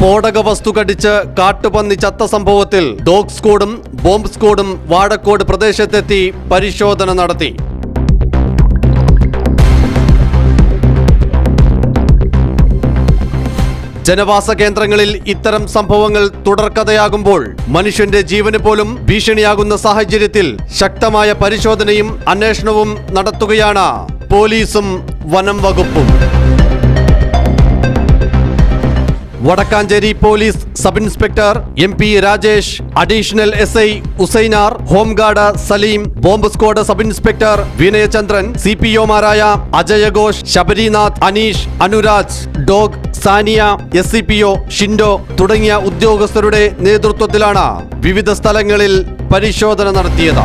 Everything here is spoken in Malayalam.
സ്ഫോടക വസ്തു കടിച്ച് കാട്ടുപന്നി ചത്ത സംഭവത്തിൽ ഡോഗ് സ്ക്വാഡും ബോംബ് സ്ക്വാഡും വാഴക്കോട് പ്രദേശത്തെത്തി പരിശോധന നടത്തി. ജനവാസ കേന്ദ്രങ്ങളിൽ ഇത്തരം സംഭവങ്ങൾ തുടർക്കഥയാകുമ്പോൾ മനുഷ്യന്റെ ജീവന് പോലും ഭീഷണിയാകുന്ന സാഹചര്യത്തിൽ ശക്തമായ പരിശോധനയും അന്വേഷണവും നടത്തുകയാണ് പോലീസും വനം വകുപ്പും. Vadakkanchery police sub inspector M P Rajesh additional S I Usainar home guard Saleem bomb squad sub inspector Vinayachandran C P ഒമാരായ അജയഘോഷ് Sabarinath Aneesh Anuraj dog Saniya S C P O Shindo തുടങ്ങിയ ഉദ്യോഗസ്ഥരുടെ നേതൃത്വത്തിലാണ് വിവിധ സ്ഥലങ്ങളിൽ പരിശോധന നടത്തിയത്.